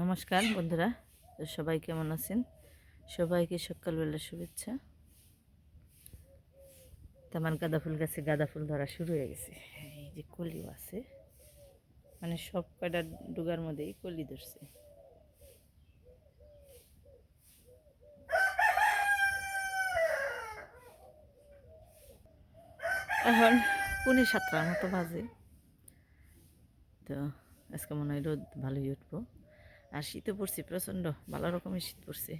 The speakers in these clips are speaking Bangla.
নমস্কার বন্ধুরা, তো সবাই কেমন আছেন? সবাইকে সকালবেলা শুভেচ্ছা। তো আমার গাঁদা ফুল গাছে গাঁদা ফুল ধরা শুরু হয়ে গেছে। এই যে কলিও আছে মানে সব কয়টা ডুগার মধ্যেই কলি ধরছে। এখন পুনে সাতটার মতো বাজে। তো আজকে মনে হয় রোদ ভালোই উঠবো। আর শীতও পড়ছে, প্রচণ্ড, ভালো রকমের শীত পড়ছে।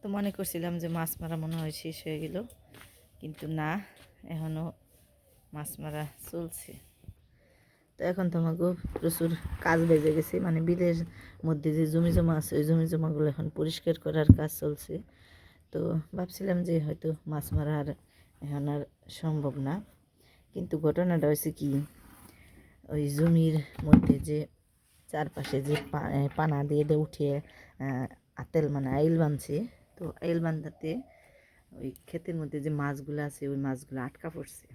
তো মনে করছিলাম যে মাছ মারা মনে হয় শেষ হয়ে গেল, কিন্তু না এখনও মাছ মারা চলছে। তো এখন তো আমাকে প্রচুর কাজ বেজে গেছে মানে বিলের মধ্যে যে জমি জমা আছে, ওই জমি জমাগুলো এখন পরিষ্কার করার কাজ চলছে। তো ভাবছিলাম যে হয়তো মাছ মারা আর এখন আর সম্ভব না, কিন্তু ঘটনাটা হয়েছে কি ওই জমির মধ্যে যে চারপাশে যে পানা দিয়ে দিয়ে উঠিয়ে আতেল মানে আইল বাঁধছে তো আইল বান্ধাতে ওই ক্ষেতের মধ্যে যে মাছগুলো আছে, ওই মাছগুলো আটকা পড়ছে।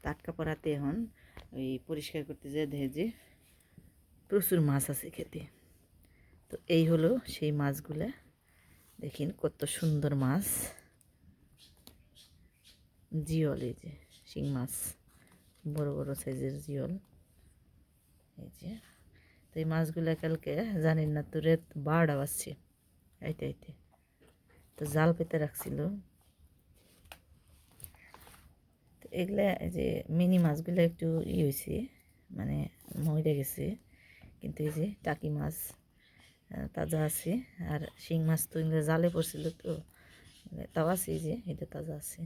তো আটকা পড়াতে এখন ওই পরিষ্কার করতে যেয়ে দেখে যে প্রচুর মাছ আছে খেতে তো এই হলো সেই মাছগুলা। দেখিন কত সুন্দর মাছ। জিওল যে, শিং মাছ। বড় বড় সাইজের জিওল। এই যে, তো এই মাছগুলো কালকে জানেন না তো রেত বারোটা বাজছে। আইতে আইতে। তো জাল পেতে রাখছিল। তো এগুলা এই যে মিনি মাছগুলো একটু ই হয়েছে মানে মরে গেছে। কিন্তু এই যে টাকি মাছ তাজা আছে। আর শিং মাছ তো এগুলো জালে পড়ছিল তো মানে তাও আছে যে, এটা তাজা আছে।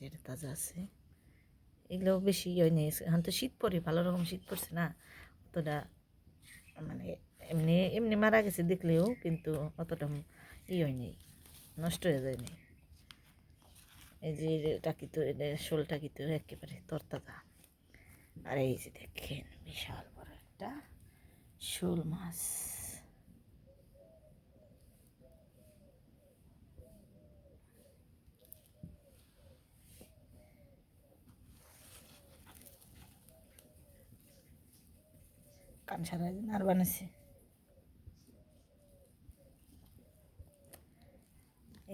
যেটা তাজা আছে। এগুলো বেশি ইয়ে নেই। এখন তো শীত পড়ে ভালো রকম শীত পড়ছে না। অতটা মানে এমনি এমনি মারা গেছে দেখলেও, কিন্তু অতটা ই হয়নি নষ্ট হয়ে যায়নি এই যে টাকি তো এটা শোল টাকি তো একেবারে তরতাজা। আর এই যে দেখেন, বিশাল বড় একটা শোল মাছ। কান সারা আর বানাইছে।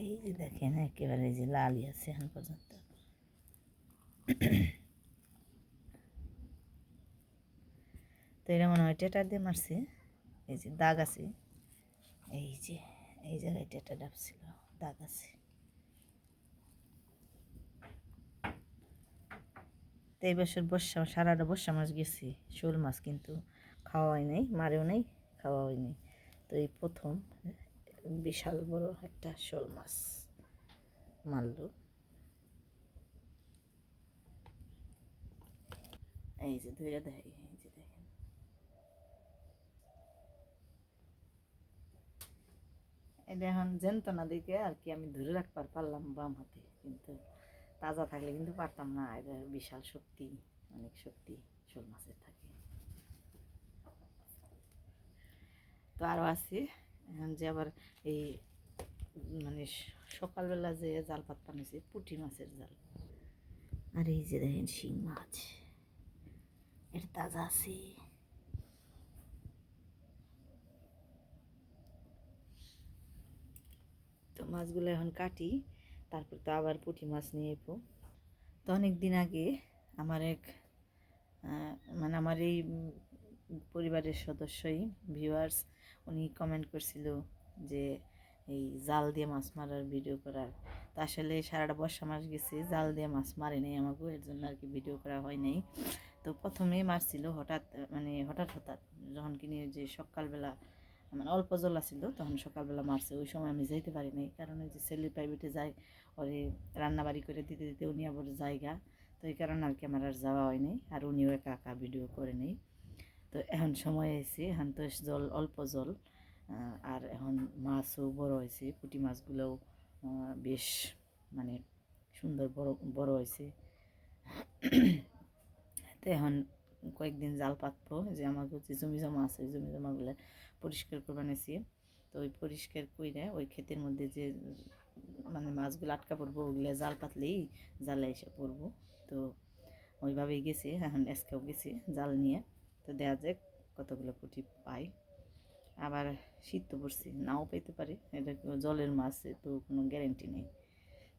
এই যে দেখেন, একেবারে যে লালই আছে এখন পর্যন্ত। তো এটা মনে হয় টেটার দিয়ে মারছে। এই যে দাগ আছে। এই যে, এই জায়গায় টেটা ডাবছিল, দাগ আছে। তো এই বছর বর্ষা, সারাটা বর্ষা মাছ গেছি, শোল মাছ কিন্তু খাওয়া হয় নাই, মারেও নাই, খাওয়াই হয়নি তো এই প্রথম বিশাল বড় একটা শোল মাছ মারলো। এই যে ধরে দেয় এই যে এটা এখন জানতো না দেখে আর কি আমি ধরে রাখবার পারলাম বাম হাতে, কিন্তু তাজা থাকলে কিন্তু পারতাম না এটা বিশাল শক্তি, অনেক শক্তি শোল মাছের থাকে। তো আরও আছে। যে আবার এই মানে সকালবেলা যে জাল পাত বানিয়েছে পুঁটি মাছের জাল। আর এই যে দেখেন শিং মাছ। এর তাজা আছে। তো মাছগুলো এখন কাটি, তারপর তো আবার পুঁটি মাছ নিয়ে এবো তো অনেক দিন আগে আমার এক মানে আমার এই পরিবারের সদস্যই ভিউয়ার্স উনি কমেন্ট করছিল যে, এই জাল দিয়ে মাছ মারার ভিডিও করার। তো আসলে সারাটা বর্ষা মাস গেছে, জাল দিয়ে মাছ মারে নাই আমাকে এর জন্য আর কি ভিডিও করা হয় নাই। তো প্রথমে মারছিল হঠাৎ মানে হঠাৎ হঠাৎ যখন কিনে যে সকালবেলা মানে অল্প জল আসছিল তখন সকালবেলা মারছে, ওই সময় আমি যাইতে পারি নাই। কারণ ওই যে ছেলে প্রাইভেটে যায়, ওরে রান্নাবাড়ি করে দিতে দিতে উনি আবার জায়গা, তো এই কারণে আর কি আমার আর যাওয়া হয়নি আর উনিও একা একা ভিডিও করে নেই। তো এখন সময় এসে এখন তো জল, অল্প জল। আর এখন মাছও বড় হয়েছে, পুঁটি মাছগুলোও বেশ মানে সুন্দর বড় বড় হয়েছে। তো এখন কয়েকদিন জাল পাতবো, যে আমাকে যে জমি জমা আছে, ওই জমি জমাগুলো পরিষ্কার করে বানিয়েছি তো ওই পরিষ্কার কইরা ওই ক্ষেতের মধ্যে যে মানে মাছগুলো আটকা পড়ব, ওগুলো জাল পাতলেই জালে এসে পড়ব। তো ওইভাবেই গেছি, এখন আজকেও গেছি জাল নিয়ে। তো দেখা যাক কতগুলো পুঁটি পাই। আবার শীত তো পড়ছি, নাও পেতে পারি। এটা জলের মাছ তো কোনো গ্যারেন্টি নেই।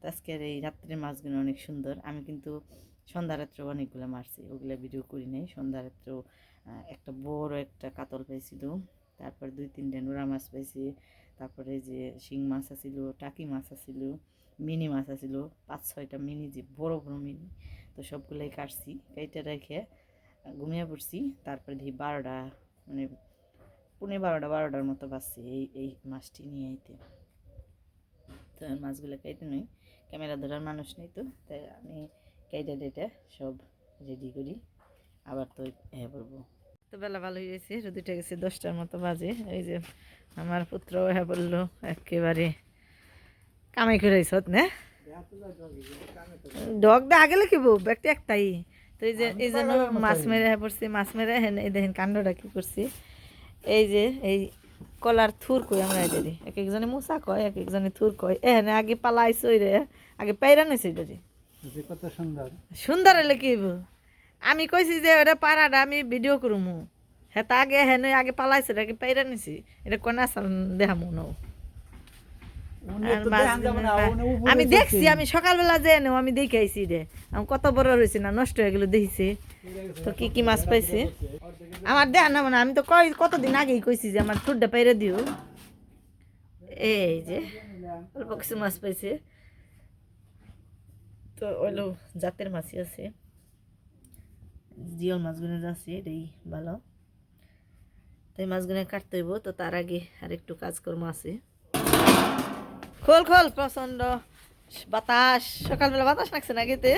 তো আজকের এই রাত্রের মাছগুলো অনেক সুন্দর। আমি কিন্তু সন্ধ্যা রাত্রে অনেকগুলো মারছি ওগুলো ভিডিও করি নাই। সন্ধ্যা রাত্রেও একটা বড় একটা কাতল পাইছিল। তারপর দুই তিনটে নোরা মাছ পাইছি। তারপরে যে শিং মাছ আছিল, টাকি মাছ আছিল, মিনি মাছ আছিল, পাঁচ ছয়টা মিনি, যে বড় বড় মিনি, তো সবগুলোই কাটছি। কেটে রেখে ঘুমিয়ে পড়ছি তারপরে দেখি বারোটা মানে পনেরো বারোটা বারোটার মতো বাজছে এই এই মাছটি নিয়ে আইতে। তো মাছগুলো কেটে নই ক্যামেরা ধরার মানুষ নেই তো তাই আমি কেটে টেটে সব রেডি করি আবার তো হ্যাঁ বলব তো বেলা ভালো হয়ে গেছে রোদিটা গেছে দশটার মতো বাজে এই যে আমার পুত্র হ্যাঁ বলল একেবারে কামাই করে আইসত না? ডগ দা আগে লিখিব ব্যাগটা একটাই। তো এই যে এই জন্য মাছ মেরে হ্যাঁ পড়ছি মাছ মেরে হ্যাঁ এই দেখেন কাণ্ডটা কি করছি। এই যে এই কলার থুর কই আমরা এটারি এক একজনে মুসা কয় এক একজনে থুর কয়। এখানে আগে পালাইছো রে আগে পাইরা নিছে এটারি কত সুন্দর। সুন্দর হলে কি আমি কইছি যে ওটা পাড়াটা আমি ভিডিও করুমু। হ্যাঁ তা আগে হ্যাঁ আগে পালাইছে আগে পাইরা নিছি। এটা কোন দেখামু নাও আমি দেখছি আমি সকালবেলা যে নেও আমি দেখে আইছি রে। আমি কত বড় রয়েছে না নষ্ট হয়ে গেলো দেখিছি। তো কি কি মাছ পাইছে? আমার দেখ না মানে আমি তো কই কতদিন আগেই কইছি যে আমার ঠুডটা পাইরে দিও। এই যে অল্প কিছু মাছ পাইছে। তো ওইলো জাতের মাছই আছে। জিওল মাছগুলো আছে এটাই ভালো। তো এই মাছগুলো কাটতে হইব তো তার আগে আর একটু কাজকর্ম আছে। খোল খোল প্রচণ্ড বাতাস। সকালবেলা বাতাস লাগছে না গেতে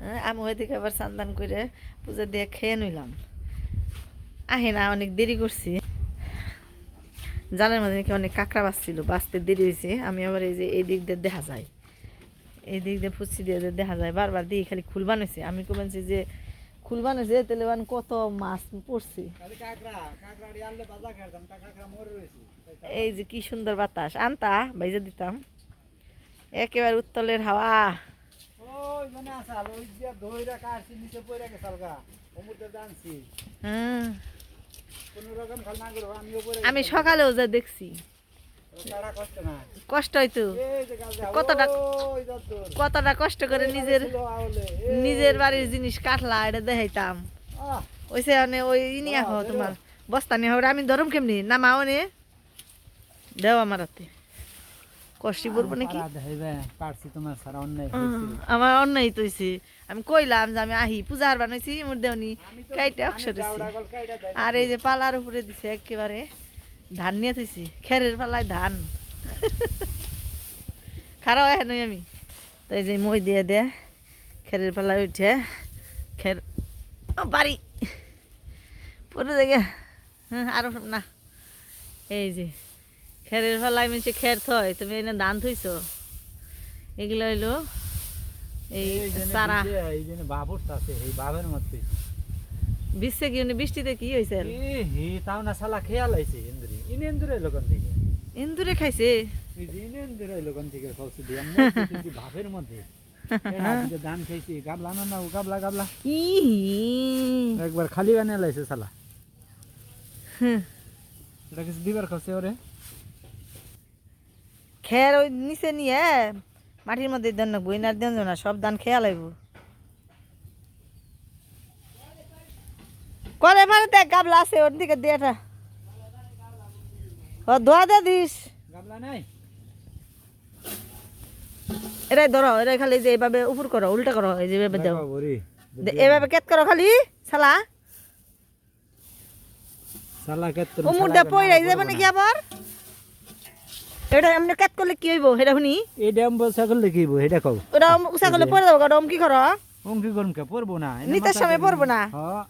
হ্যাঁ আমি ওই দিকে আবার সান্দান করে পুজো দিয়ে খেয়ে নিলাম। আহে না, অনেক দেরি করছি। জালের মধ্যে নাকি অনেক কাঁকড়া বাঁচছিল বাঁচতে দেরি হয়েছে। আমি আবার এই যে এই দিক দিয়ে দেখা যায়। এই দিক দিয়ে ফুচি দিয়ে দেখা যায়, বারবার দিয়ে খালি খুল বানাইছে আমি কমেছি যে খুল যে তেলেবান কত মাছ পড়ছে। এই যে কি সুন্দর বাতাস। আনতা বাইজে দিতাম। একেবারে উত্তলের হাওয়া। আমি সকালেও যা দেখছি। কষ্ট কতটা- কতটা কষ্ট করে নিজের নিজের বাড়ির জিনিস কাটলা এটা দেখাইতাম। ওইসে মানে ওই নিয়ে আহ তোমার বস্তা নিয়ে হবে আমি ধরম কেমনি? নামাও নে দেও আমার হাতে। কষ্টি পড়ব নাকি। আমার অন্যায় তো আমি কইলাম যে আমি আহি পূজা হারবার নইছি মোর দেওনি কাইটে অক্ষর। আর এই যে পালার উপরে দিছে একেবারে। ধান নিয়ে থইছি খেরের পালায় ধান। খারাপ হয় নই আমি। তো এই যে মই দিয়ে দে খেরের পালায় উঠে খের বাড়ি পরে দেখে হ্যাঁ আরও না। এই যে খেরের পালায় মিশে খের থয় তুমি এনে ধান থইছ এগুলো হইল এই সারা বুঝে, এই জন্য বাপ উঠতাছে, এই বাপের মধ্যে। বিশ্বে কি বৃষ্টিতে কি হয়েছে তাও না শালা খেয়াল আইছে ইন্দ্রি। ইন ইন্দ্রি এলো থেকে? ইন্দুরে খাইছে ইন ইন্দ্রি এলো থেকে খাওয়াছে দিয়ে? আমি মরছি মধ্যে। ধান খাইছি, গাবলা না না, গাবলা গাবলা। ই একবার খালি বানিয়ে লাইছে শালা। এটা কিছু দিবার খাচ্ছে ওরে? খের ওই নিচে নিয়ে মাটির মধ্যে দেন না বইনার দেন না সব ধান খেয়া লাগব করে মানে দেখ গাবলা আছে ওর দিকে দিয়ে এটা ও ধোয়া দে দিস গাবলা নাই? এরাই ধরো এরাই খালি যে এইভাবে উপর করো উল্টা করো এই যে এভাবে দাও। দে- এভাবে কেট করো খালি শালা শালা কেত্তর উমুরটা পইরাই যাবে নাকি আবার এটা এমনি কেট করলে কি হইব সেটা শুনি এই ড্যাম বসা করলে কি হইব, এটা কও। ওটা উষা করলে পড়ে যাব ওটা কি করো ওম কি করুম কে, পড়ব না। নিতার সময় পড়ব না? হ্যাঁ। ওমরা কেট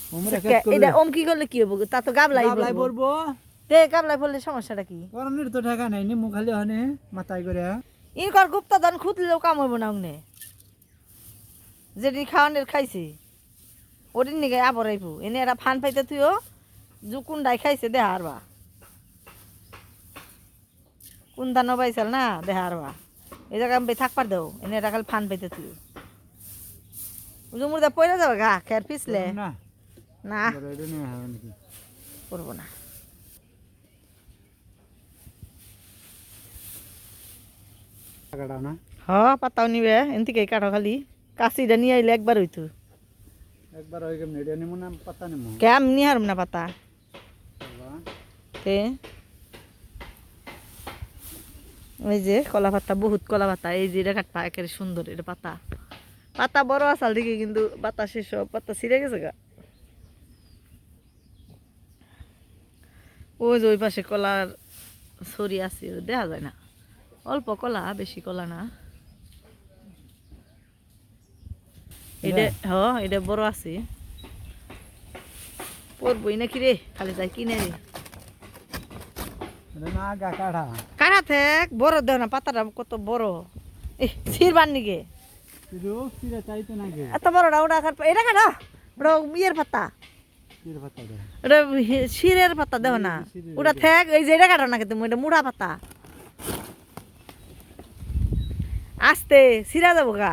করলে- এটা ওম কি করলে কি হব তা তো গাবলাই বলব। পড়ব। তে গাবলাই সমস্যাটা কি? গরমের তো ঠেকা নাই নিমু খালি হনে মাথায় করে। ইনকর গুপ্তা দান খুঁতলেও কাম হইব না উনে। যেটি খাওয়ানের খাইছে ওটির নিগে আবার আইব। এনে এরা ফান পাইতে তুইও জুকুন্ডাই খাইছে দেহা হারবা। কোন ধান পাইছিল না দেহা হারবা। এই জায়গা আমি থাকবার দেও এনে এটা খালি ফান পাইতে তুই মুরদা পয়লা যাবে গা খের পিছলে? না। না। করব না। হ পাতাও নিবে এন থেকে কাটো খালি। কাশিটা নিয়ে আইলে একবার হইতো। একবার নিমু না পাতা নিমু কেম হারম না পাতা। তে। ওই যে কলা পাতা বহুত কলা পাতা এই যে এটা কাটপা একেবারে সুন্দর এটা পাতা। পাতা বড় আসাল দিকে কিন্তু পাতা শেষ পাতা ছিঁড়ে গেছে গা। ওই যে ওই পাশে কলার ছড়ি আছে দেখা যায় না। অল্প কলা বেশি কলা না। এটা হ এটা বড় আছে। পড়বই নাকি রে খালি যাই কিনে রে। কারা থেক বড় দেও না পাতাটা কত বড়। ছিড়বার এত বড়টা ওটা কাট এটা কাটা ওটা ইয়ের পাতা। ওটা শিরের পাতা দেও না। ওটা থেক এই যে এটা কাটো তুমি এটা মুড়া পাতা। আস্তে ছিঁড়া যাব গা।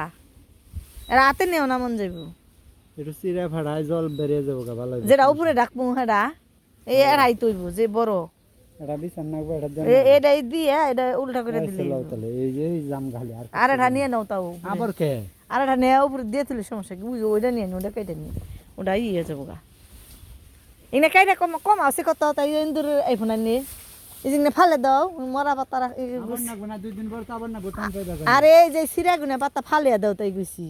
রাতে নেও না মন যাইব। একটু চিরা ফাড়ায় জল বেরিয়ে যাব গা ভালো যেটা উপরে ডাকবো হেডা এই এড়াই তৈব যে বড়। এটা বিছান নাকবো এটা দেন এটাই দিয়ে এটা উল্টা করে দিলে এই যে জাম ঘালি আর আর এটা নিয়ে নাও তাও। আবার কে? আর এটা উপরে দিয়ে সমস্যা কি? ওইটা নিয়ে নি ওটা কেটে নি ওটা ই হয়ে যাব গা। এনে কাইটা কম কম আছে কত তাই ইন্দুর আইফোন এই যে ফালে দাও মরা পাতা দিন? আরে এই যে সিরা গুনে পাতা ফালিয়া দাও তাই গুছি।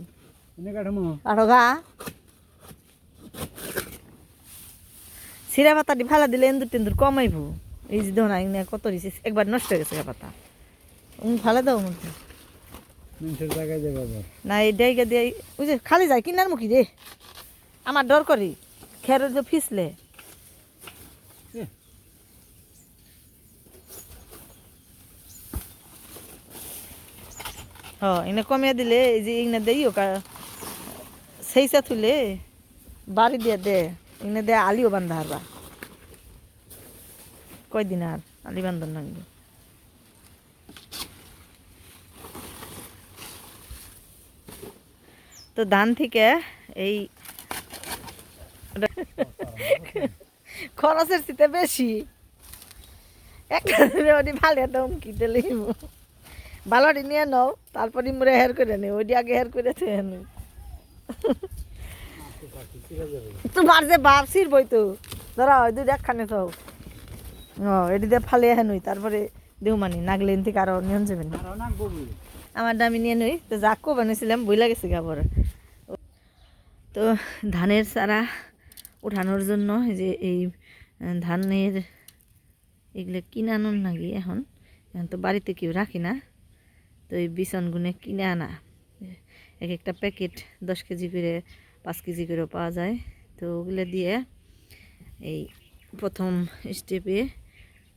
আরও গা সিরা পাতা দি ফালা দিলে এন্দুর টেন্দুর কমাইব। এই যে দেখো না এনে কত দিছে একবার নষ্ট হয়ে গেছে পাতা। উম ফালে দাও মধ্যে না এই ডাইগা দিয়ে ওই যে খালি যায় কিনার মুখি রে। আমার ডর করি। খের যে ফিসলে। এনে কমিয়ে দিলে, এই যে ইনে দেই সেইসা তুলে বাড়ি দিয়ে দে ইনে দে, আলিও বান্ধা হারবা। কয়দিন আর, আলি বান্ধন লাগবে তো ধান থেকে এই খরচের চিতে বেশি। একটা ভালো দম কিনতে লিব ভালোটি নিয়ে নাও তারপরে মোরে হেয়ার করে নি ওইটি আগে হেয়ার করে থুয়ে নি তোমার যে বাপ বই তো ধরা হয় দুই একখানে তো ও এটি দিয়ে ফালিয়ে হেনুই তারপরে দেউ মানি নাগলেন থেকে আরও নিয়ন যাবেন আমার দামি নিয়ে নই, তো যাকো বানিয়েছিলাম বই লাগেছে গাবর তো ধানের চারা উঠানোর জন্য যে এই ধানের এগুলো কিনে আনুন নাকি এখন এখন তো বাড়িতে কেউ রাখি না। তো এই বিছনগুনে কিনে আনা। এক একটা প্যাকেট দশ কেজি করে, পাঁচ কেজি করে পাওয়া যায়। তো ওগুলো দিয়ে এই প্রথম স্টেপে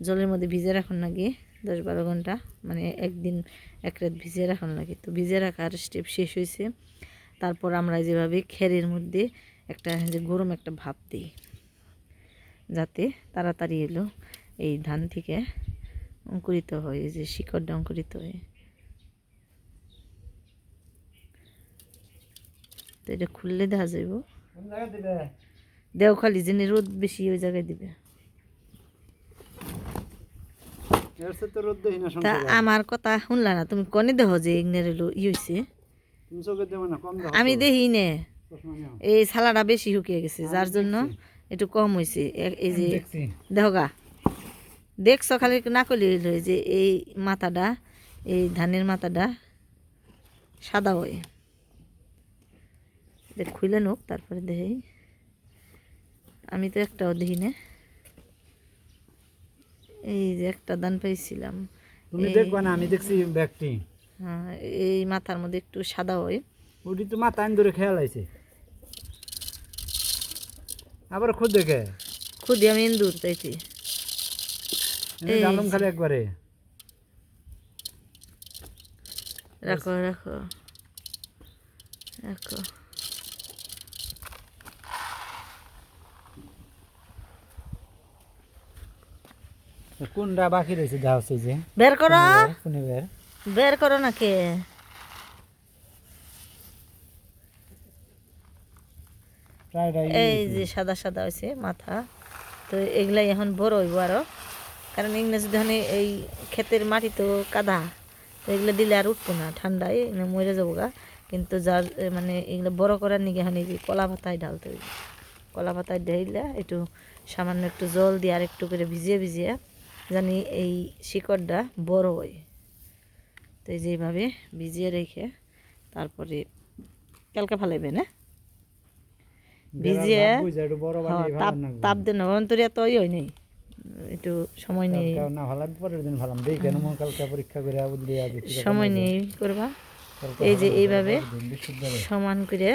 জলের মধ্যে ভিজে রাখুন নাকি? দশ বারো ঘণ্টা মানে একদিন, এক রাত ভিজে রাখুন লাগে তো ভিজে রাখার স্টেপ শেষ হয়েছে। তারপর আমরা যেভাবে খেরের মধ্যে একটা যে গরম একটা ভাপ দিই, যাতে তাড়াতাড়ি এলো এই ধান থেকে অঙ্কুরিত হয়, যে শিকড়টা অঙ্কুরিত হয়। তো এটা খুললে দেখা যাইব। দেও খালি যেন রোদ বেশি ওই জায়গায় দিবে। তো আমার কথা শুনলা না? তুমি কনে দেহ যে ইগনের ই হয়েছে আমি দেখি নে। এই সালাটা বেশি শুকিয়ে গেছে যার জন্য একটু কম হয়েছে এই যে দেহগা দেখছ। খালি না করলে যে এই মাথাটা এই ধানের মাথাটা সাদা হয়। দেখ খুলে নোক তারপরে দেখি আমি তো একটাও দেখি না। এই যে একটা দান পাইছিলাম। তুমি দেখবা না আমি দেখছি ব্যাগটি হ্যাঁ এই মাথার মধ্যে একটু সাদা হয়। ওটি তো মাথা আইন ধরে খেয়াল আইছে। আবার খুদ দেখে। খুদি আমি ইন্দুর তাইছি এই ডালম খালি একবারে। রাখো রাখো। রাখো। কোনটা বাকি রয়েছে যা হচ্ছে যে? বের করো। কোনে বের? বের করো না কে? ফ্রাইড রাইস এই যে সাদা সাদা হয়েছে মাথা তো এগুলাই এখন বড় হইব আরও। কারণ যদি মানে এই ক্ষেতের মাটি তো কাদা তো এগুলো দিলে আর উঠবো না ঠান্ডায় মরে যাব গা। কিন্তু যার মানে এগুলো বড় করার নিকে এখন এই যে কলা পাতায় ঢালতে হইবে। কলা পাতায় ঢেলে একটু সামান্য একটু জল দিয়ে আর একটু করে ভিজিয়ে ভিজিয়ে জানি এই শিকড়টা বড় হয়। তো এই যে এইভাবে ভিজিয়ে রেখে তারপরে কালকে ফালাইবে না? ভিজিয়ে হ্যাঁ, তাপ দেন অন্তরে এত ইয়ে হয় নাই। একটু সময় নেই না ভালো পরের দিন ভালো দেই কেন মন কালকে পরীক্ষা করে আবুল দিয়ে সময় নেই করবা। এই যে এইভাবে সমান করে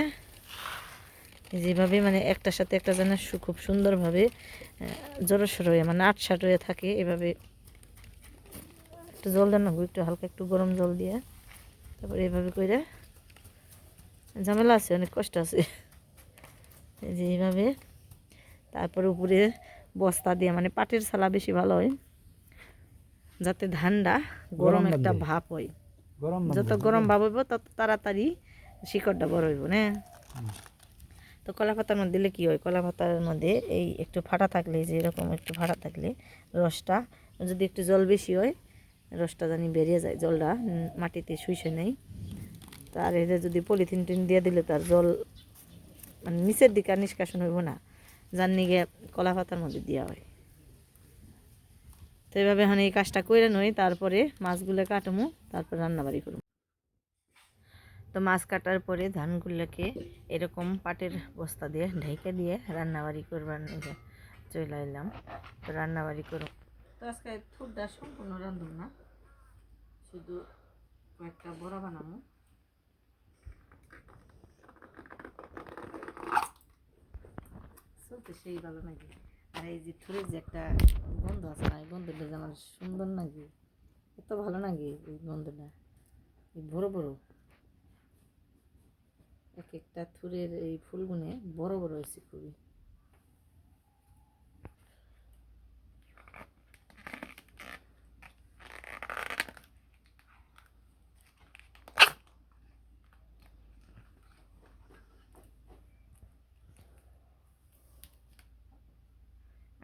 যেভাবে মানে একটার সাথে একটা যেন সু- খুব সুন্দরভাবে জড়সড় হয়ে মানে আটসাট হয়ে থাকে এভাবে একটু জল দেন একটু হালকা একটু গরম জল দিয়ে। তারপরে এভাবে করে ঝামেলা আছে অনেক কষ্ট আছে। যে এইভাবে তারপরে উপরে বস্তা দিয়ে মানে পাটের ছালা বেশি ভালো হয় যাতে ধানটা গরম একটা। ভাপ হয়। গরম যত গরম ভাব হইব তত তাড়াতাড়ি শিকড়টা বড় হইব না। তো কলা পাতার মধ্যে দিলে কি হয়? কলা পাতার মধ্যে এই একটু ফাটা থাকলে, যে এরকম একটু ফাটা থাকলে রসটা যদি একটু জল বেশি হয়, রসটা জানি বেরিয়ে যায়, জলটা মাটিতে শুইছে নেই তার এতে যদি পলিথিন টিন দিয়ে দিলে তার জল মানে নিচের দিকে আর নিষ্কাশন হইব না। যার নিগে কলা পাতার মধ্যে দেওয়া হয়। তো এইভাবে এখন এই কাজটা করে নই তারপরে মাছগুলো কাটমু, তারপর রান্নাবাড়ি করব তো মাছ কাটার পরে ধানগুলোকে এরকম পাটের বস্তা দিয়ে ঢেকে দিয়ে রান্নাবাড়ি করবার চলে এলাম। তো রান্নাবাড়ি করব তো আজকে থুরটা সম্পূর্ণ রান্ধব না, শুধু কয়েকটা বড়া বানাবো চলতে সেই ভালো নাকি? আর এই যে থুরের যে একটা গন্ধ আছে না, এই গন্ধটা যে আমার সুন্দর নাকি? এত ভালো নাকি এই গন্ধটা? এই বড় বড় এক একটা থুরের এই ফুলগুনে বড় বড় হয়েছে খুবই।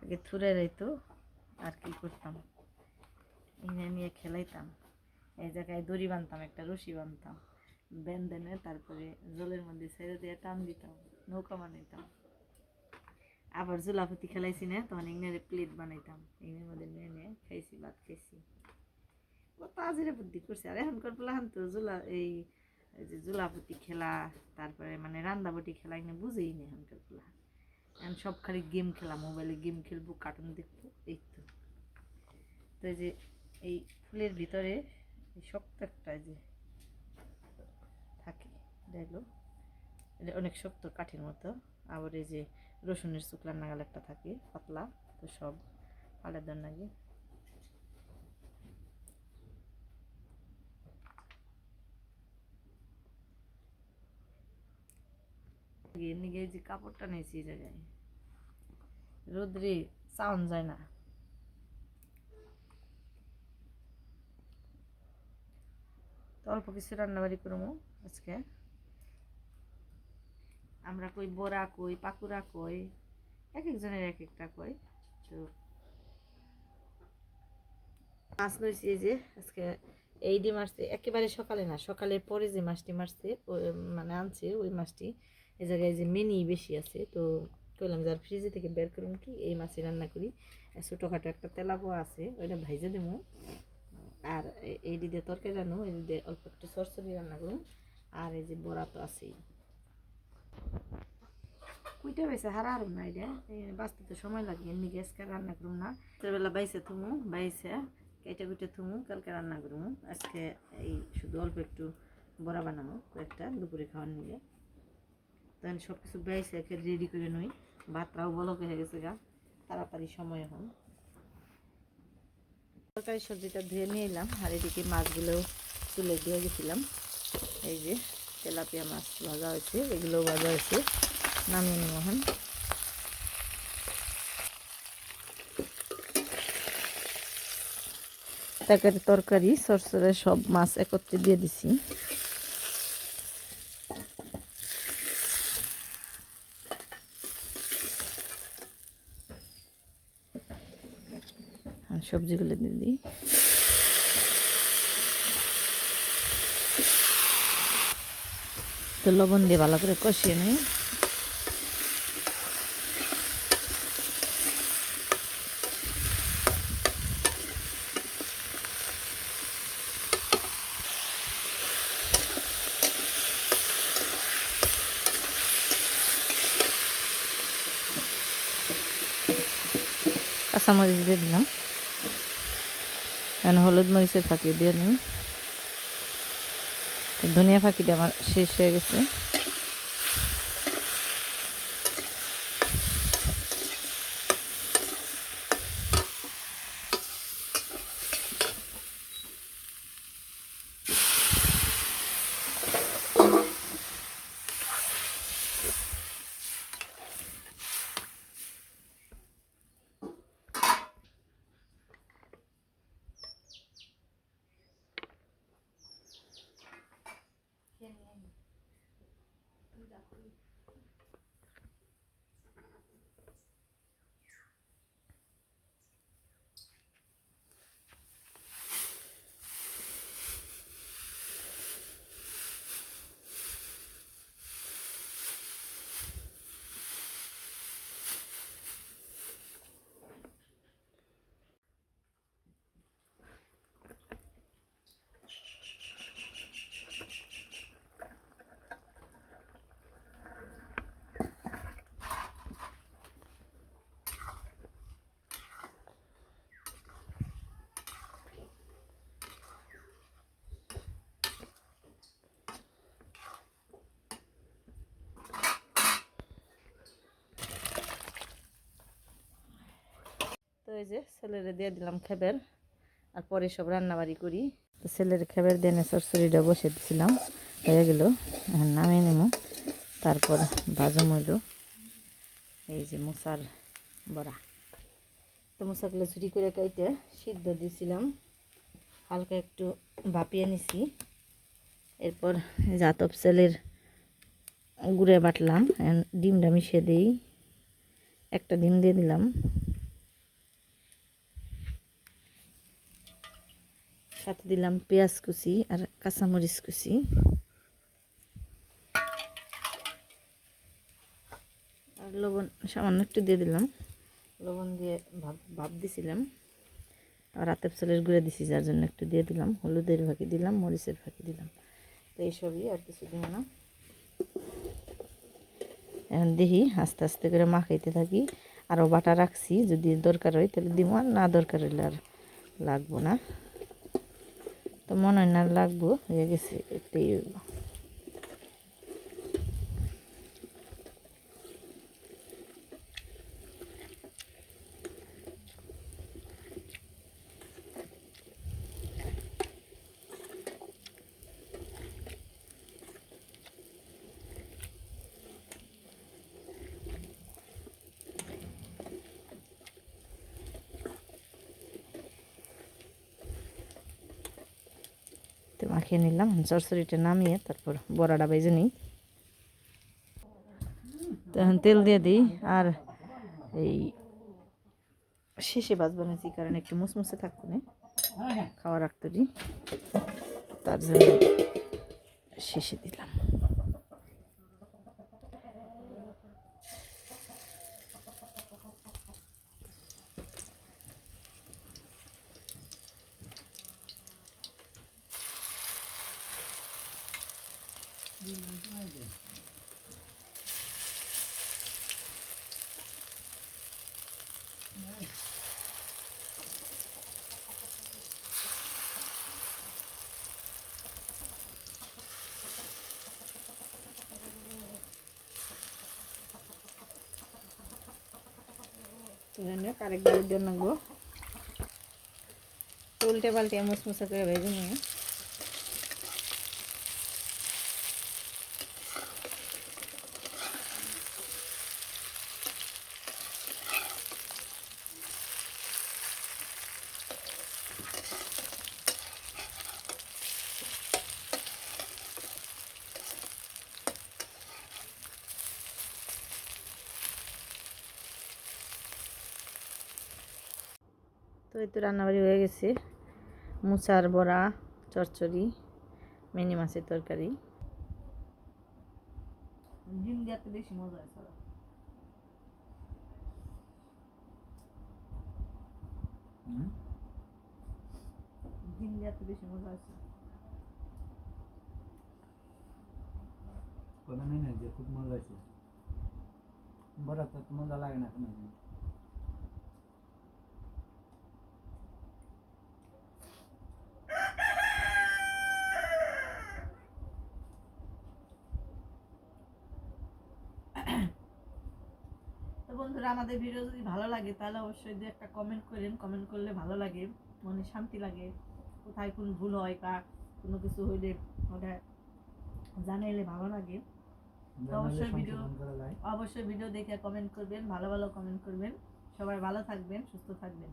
আগে থুরে রইতো আর কি করতাম? এনে নিয়ে খেলাইতাম। এই জায়গায় দড়ি বানতাম, একটা রশি বানতাম। বেঁধে তারপরে জলের মধ্যে ছেড়ে দিয়ে টান দিতাম, নৌকা বানাইতাম। আবার জুলাপতি খেলাইছি না, তখন ইংনের প্লেট বানাইতাম ইংনের মধ্যে নিয়ে নিয়ে খাইছি, ভাত খাইছি। কত আজরে বুদ্ধি করছে, আর এখনকার পোলাহান তো জুলা, এই যে জুলাপতি খেলা, তারপরে মানে রান্দাবাটি খেলা, এগুলো বুঝেই নেই এখনকার পোলাহান এখন সব খালি গেম খেলা মোবাইলে গেম খেলব কার্টুন দেখব, এই তো। তো এই যে, এই ফুলের ভিতরে শক্ত একটা যে এটা অনেক শক্ত কাঠের মতো। আবার এই যে রসুনের শুকলার নাগাল একটা থাকে, পাতলা। তো সব নিগে এই যে কাপড়টা নিয়েছি এই জায়গায়। রোদ্রে চাউন যায় না। তো অল্প কিছু রান্নাবাড়ি করব আজকে। আমরা কই বড়া কই, পাকুড়া কই, এক একজনের এক একটা কই, তো মাছ এই যে, আজকে এই ডিম আসছে, একেবারে সকালে না, সকালের পরে যে মাছটি মারছে মানে আনছে, ওই মাছটি এই জায়গায় যে মিনি বেশি আছে, তো কইলাম যার ফ্রিজে থেকে বের করুন কি, এই মাছই রান্না করি ছোটোখাটো একটা তেলাপো আছে, ওইটা ভাইজে দেবো আর এ- এই দিকে তরকারি রান্না এই দিকে অল্প একটু সরসরি রান্না করুন আর এই যে বড়া তো আছেই। কুইটা বাইছে হারা হারুম না এটা। বাঁচতে তো সময় লাগে, এমনি গ্যাসকে রান্না করুম না। বেলা বাইছে থুমু, বাইছে কেটে কুটে থুমু, কালকে রান্না করুমু। আজকে এই শুধু অল্প একটু বড়া বানাবো কয়েকটা দুপুরে খাওয়ার নিয়ে তখন সব কিছু বাইছে, একে রেডি করে নই। ভাতটাও বলক হয়ে গেছে গা, তাড়াতাড়ি সময় এখন তরকারি সবজিটা ধুয়ে নিয়ে এলাম, আর এদিকে মাছগুলো তুলে দিয়ে গেছিলাম। এই যে তেলাপিয়া মাছ ভাজা হয়েছে এগুলোও ভাজা হয়েছে। নামিয়ে নেব এখন। তরকারি সরসরে সব মাছ একত্রে দিয়ে দিছি। সবজিগুলো দিয়ে দিই। তো লবণ দিয়ে ভালো করে কষিয়ে নিই। কাঁচামরিচ দিয়ে দিলাম। এখন হলুদ মরিচের ফাঁকি দিয়ে নিই ধনিয়া ফাঁকিটা আমার শেষ হয়ে গেছে। d'après. এই যে ছেলেরে দিয়ে দিলাম খেবের, আর পরে সব রান্নাবাড়ি করি। তো ছেলের খেবের দিয়ে সরসরিটা বসে দিছিলাম, হয়ে গেল। নামিয়ে নেব। তারপর ভাজম হইল এই যে মশার বড়া। তো মশাগুলো ঝুরি করে কাইটে সিদ্ধ দিছিলাম। হালকা একটু ভাপিয়ে নিছি। এরপর জাতব সেলের গুঁড়ে বাটলাম। ডিমটা মিশিয়ে দিই। একটা ডিম দিয়ে দিলাম। সাথে দিলাম পেঁয়াজ কুচি আর কাঁচামরিচ কুচি। আর লবণ সামান্য একটু দিয়ে দিলাম। লবণ দিয়ে ভাব ভাব দিছিলাম। আর রাতের চালের গুঁড়ে দিছি, যার জন্য একটু দিয়ে দিলাম। হলুদের ফাঁকি দিলাম, মরিচের ফাঁকি দিলাম। তো এইসবই আর কিছু দিব না। এখন দেখি, আস্তে আস্তে করে মাখাইতে থাকি। আরও বাটা রাখছি, যদি দরকার হয় তাহলে দিব আর না দরকার হইলে আর লাগবো না। তো মনে হয় না লাগবো হয়ে গেছে এটাই হইব তো মাখিয়ে নিলাম সরসরিটা নামিয়ে তারপর বড়াটা বেজে নিই। তো এখন তেল দিয়ে দিই, আর এই শেষে বাজ যে কারণ একটু মুসমুসে থাকতো না, খাওয়া রাখতে দিই। তার জন্য শেষে দিলাম। এখানে আরেকবার দিয়ে নেব উল্টে পাল্টে মুসমুসা করে ভেজে তো রান্নাবাড়ি হয়ে গেছে। মুসার বড়া চচ্চড়ি মিনি মাছের তরকারি। ডিম দেওয়াতে বেশি মজা আছে হুম? ডিম দেওয়াতে বেশি মজা আছে কথা নেই না যে খুব মজা আছে বড় তো মজা লাগে না কোনো বন্ধুরা আমাদের ভিডিও যদি ভালো লাগে তাহলে অবশ্যই যে একটা কমেন্ট করেন। কমেন্ট করলে ভালো লাগে মনে শান্তি লাগে। কোথায় কোন ভুল হয় বা কোনো কিছু হইলে ওটা জানাইলে ভালো লাগে। অবশ্যই ভিডিও- অবশ্যই ভিডিও দেখে কমেন্ট করবেন ভালো ভালো কমেন্ট করবেন। সবাই ভালো থাকবেন সুস্থ থাকবেন।